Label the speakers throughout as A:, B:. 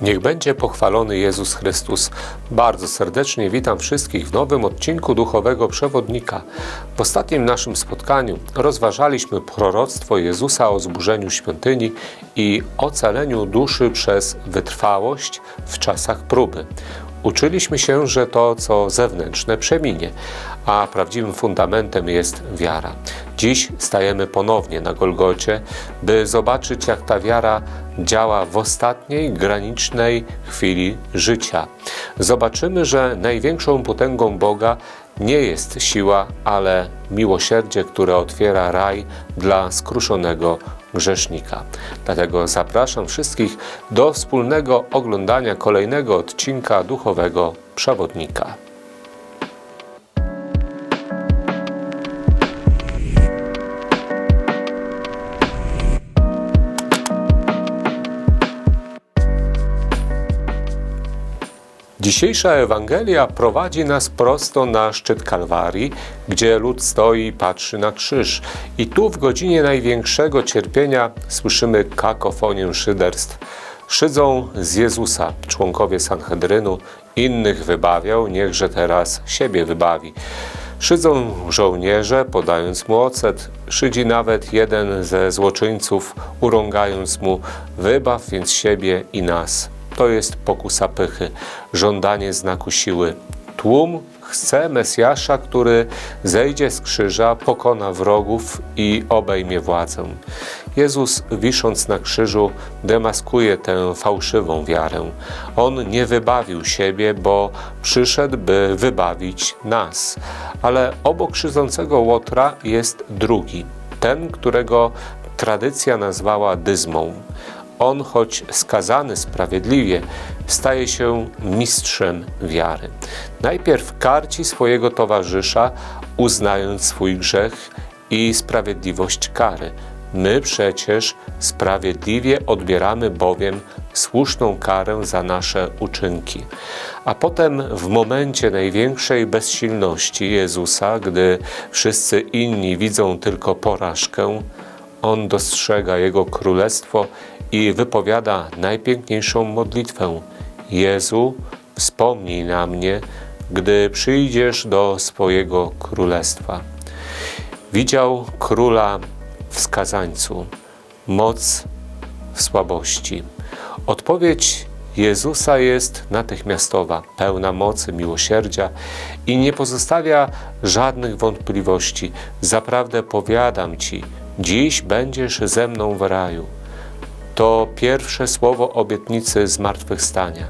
A: Niech będzie pochwalony Jezus Chrystus. Bardzo serdecznie witam wszystkich w nowym odcinku Duchowego Przewodnika. W ostatnim naszym spotkaniu rozważaliśmy proroctwo Jezusa o zburzeniu świątyni i ocaleniu duszy przez wytrwałość w czasach próby. Uczyliśmy się, że to, co zewnętrzne, przeminie, a prawdziwym fundamentem jest wiara. Dziś stajemy ponownie na Golgocie, by zobaczyć, jak ta wiara działa w ostatniej, granicznej chwili życia. Zobaczymy, że największą potęgą Boga nie jest siła, ale miłosierdzie, które otwiera raj dla skruszonego grzesznika. Dlatego zapraszam wszystkich do wspólnego oglądania kolejnego odcinka duchowego przewodnika. Dzisiejsza Ewangelia prowadzi nas prosto na szczyt Kalwarii, gdzie lud stoi i patrzy na krzyż. I tu w godzinie największego cierpienia słyszymy kakofonię szyderstw. Szydzą z Jezusa członkowie Sanhedrynu, innych wybawiał, niechże teraz siebie wybawi. Szydzą żołnierze, podając mu ocet. Szydzi nawet jeden ze złoczyńców, urągając mu: Wybaw więc siebie i nas to jest pokusa pychy, żądanie znaku siły. Tłum chce Mesjasza, który zejdzie z krzyża, pokona wrogów i obejmie władzę. Jezus, wisząc na krzyżu, demaskuje tę fałszywą wiarę. On nie wybawił siebie, bo przyszedł, by wybawić nas. Ale obok szydzącego Łotra jest drugi, ten, którego tradycja nazwała dyzmą on, choć skazany sprawiedliwie, staje się mistrzem wiary. Najpierw karci swojego towarzysza, uznając swój grzech i sprawiedliwość kary. My przecież sprawiedliwie odbieramy bowiem słuszną karę za nasze uczynki. A potem w momencie największej bezsilności Jezusa, gdy wszyscy inni widzą tylko porażkę, on dostrzega Jego królestwo i wypowiada najpiękniejszą modlitwę: Jezu, wspomnij na mnie, gdy przyjdziesz do swojego królestwa. Widział króla w skazańcu, moc w słabości. Odpowiedź Jezusa jest natychmiastowa, pełna mocy, miłosierdzia i nie pozostawia żadnych wątpliwości. Zaprawdę powiadam Ci, dziś będziesz ze mną w raju to pierwsze słowo obietnicy zmartwychwstania.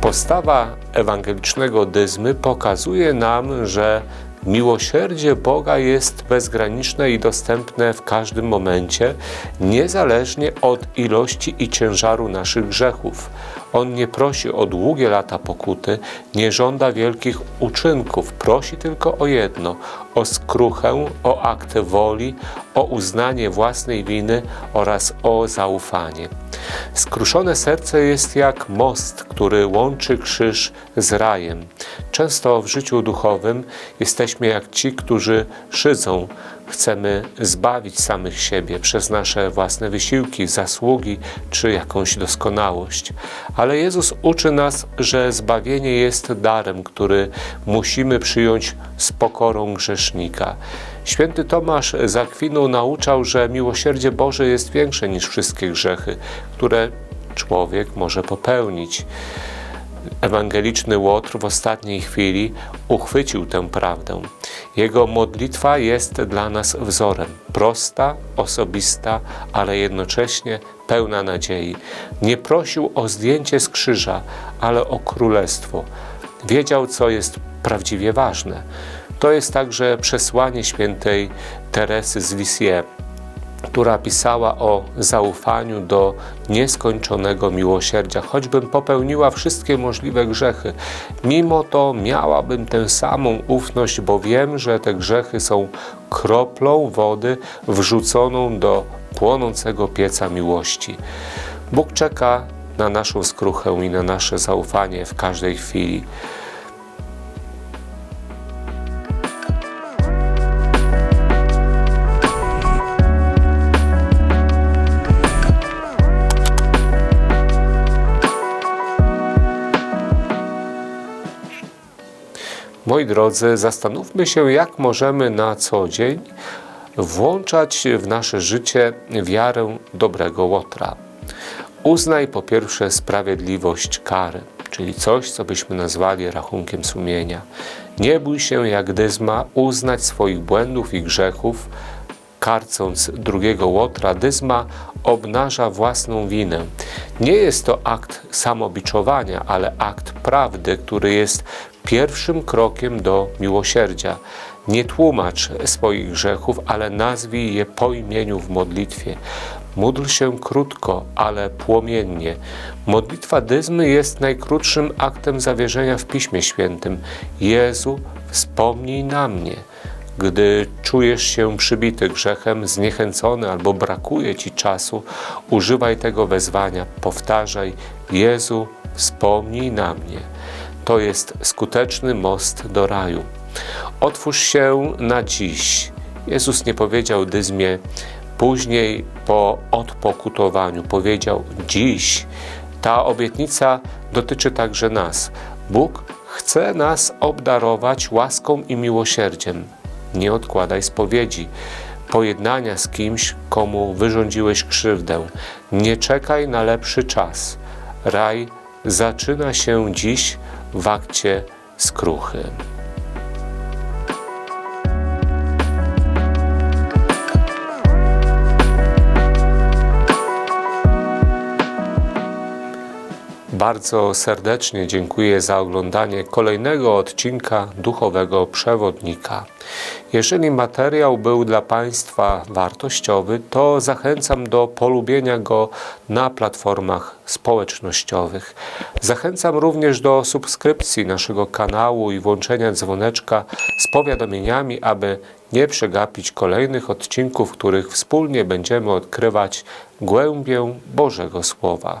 A: Postawa ewangelicznego dyzmy pokazuje nam, że Miłosierdzie Boga jest bezgraniczne i dostępne w każdym momencie, niezależnie od ilości i ciężaru naszych grzechów. On nie prosi o długie lata pokuty, nie żąda wielkich uczynków, prosi tylko o jedno: o skruchę, o akt woli, o uznanie własnej winy oraz o zaufanie. Skruszone serce jest jak most, który łączy krzyż z rajem. Często w życiu duchowym jesteśmy jak ci, którzy szydzą. Chcemy zbawić samych siebie przez nasze własne wysiłki, zasługi czy jakąś doskonałość. Ale Jezus uczy nas, że zbawienie jest darem, który musimy przyjąć z pokorą grzesznika. Święty Tomasz z Akwinu nauczał, że miłosierdzie Boże jest większe niż wszystkie grzechy, które człowiek może popełnić. Ewangeliczny Łotr w ostatniej chwili uchwycił tę prawdę. Jego modlitwa jest dla nas wzorem. Prosta, osobista, ale jednocześnie pełna nadziei. Nie prosił o zdjęcie z krzyża, ale o królestwo. Wiedział, co jest prawdziwie ważne. To jest także przesłanie świętej Teresy z Lisieux, która pisała o zaufaniu do nieskończonego miłosierdzia. Choćbym popełniła wszystkie możliwe grzechy, mimo to miałabym tę samą ufność, bo wiem, że te grzechy są kroplą wody wrzuconą do płonącego pieca miłości. Bóg czeka na naszą skruchę i na nasze zaufanie w każdej chwili. Moi drodzy, zastanówmy się, jak możemy na co dzień włączać w nasze życie wiarę dobrego łotra. Uznaj po pierwsze sprawiedliwość kary, czyli coś, co byśmy nazwali rachunkiem sumienia. Nie bój się jak dyzma uznać swoich błędów i grzechów, karcąc drugiego łotra, dyzma obnaża własną winę. Nie jest to akt samobiczowania, ale akt prawdy, który jest pierwszym krokiem do miłosierdzia. Nie tłumacz swoich grzechów, ale nazwij je po imieniu w modlitwie. Módl się krótko, ale płomiennie. Modlitwa dyzmy jest najkrótszym aktem zawierzenia w Piśmie Świętym. Jezu, wspomnij na mnie. Gdy czujesz się przybity grzechem, zniechęcony albo brakuje ci czasu, używaj tego wezwania. Powtarzaj: Jezu, wspomnij na mnie. To jest skuteczny most do raju. Otwórz się na dziś. Jezus nie powiedział dyzmie, później po odpokutowaniu powiedział dziś. Ta obietnica dotyczy także nas. Bóg chce nas obdarować łaską i miłosierdziem. Nie odkładaj spowiedzi, pojednania z kimś, komu wyrządziłeś krzywdę. Nie czekaj na lepszy czas. Raj zaczyna się dziś w akcie skruchy. Bardzo serdecznie dziękuję za oglądanie kolejnego odcinka Duchowego Przewodnika. Jeżeli materiał był dla Państwa wartościowy, to zachęcam do polubienia go na platformach społecznościowych. Zachęcam również do subskrypcji naszego kanału i włączenia dzwoneczka z powiadomieniami, aby nie przegapić kolejnych odcinków, w których wspólnie będziemy odkrywać głębię Bożego Słowa.